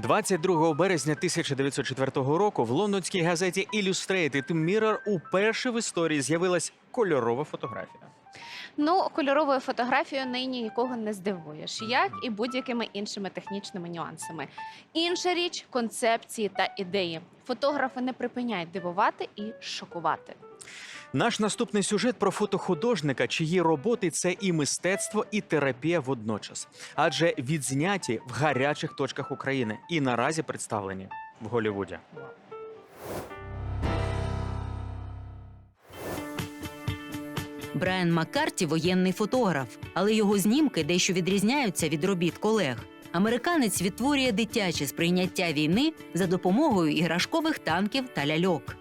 22 березня 1904 року в лондонській газеті Illustrated Mirror уперше в історії з'явилась кольорова фотографія. Ну, кольоровою фотографією нині нікого не здивуєш, як і будь-якими іншими технічними нюансами. Інша річ концепції та ідеї. Фотографи не припиняють дивувати і шокувати. Наш наступний сюжет про фотохудожника, чиї роботи це і мистецтво, і терапія водночас, адже відзняті в гарячих точках України і наразі представлені в Голлівуді. Брайан Маккарті воєнний фотограф, але його знімки дещо відрізняються від робіт колег. Американець відтворює дитяче сприйняття війни за допомогою іграшкових танків та ляльок.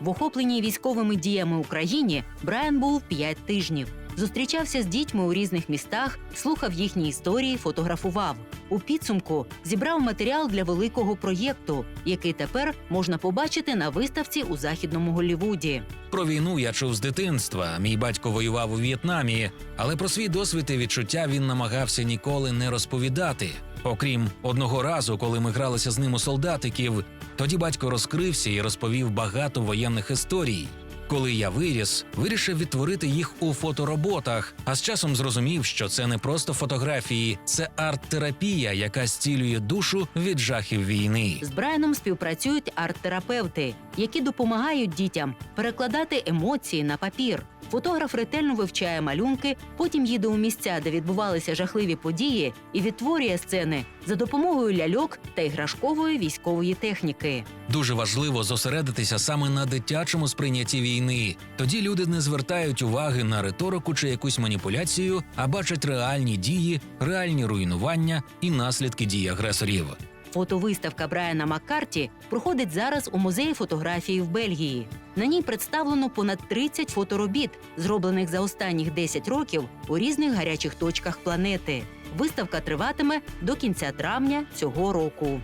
В охопленій військовими діями Україні Брайан був 5 тижнів. Зустрічався з дітьми у різних містах, слухав їхні історії, фотографував. У підсумку зібрав матеріал для великого проєкту, який тепер можна побачити на виставці у західному Голлівуді. Про війну я чув з дитинства. Мій батько воював у В'єтнамі, але про свій досвід і відчуття він намагався ніколи не розповідати. Окрім одного разу, коли ми гралися з ним у солдатиків, тоді батько розкрився і розповів багато воєнних історій. Коли я виріс, вирішив відтворити їх у фотороботах, а з часом зрозумів, що це не просто фотографії, це арт-терапія, яка зцілює душу від жахів війни. З Брайаном співпрацюють арт-терапевти, які допомагають дітям перекладати емоції на папір. Фотограф ретельно вивчає малюнки, потім їде у місця, де відбувалися жахливі події, і відтворює сцени за допомогою ляльок та іграшкової військової техніки. Дуже важливо зосередитися саме на дитячому сприйнятті війни. Тоді люди не звертають уваги на риторику чи якусь маніпуляцію, а бачать реальні дії, реальні руйнування і наслідки дій агресорів. Фотовиставка Брайана Маккарті проходить зараз у музеї фотографії в Бельгії. На ній представлено понад 30 фоторобіт, зроблених за останніх 10 років у різних гарячих точках планети. Виставка триватиме до кінця травня цього року.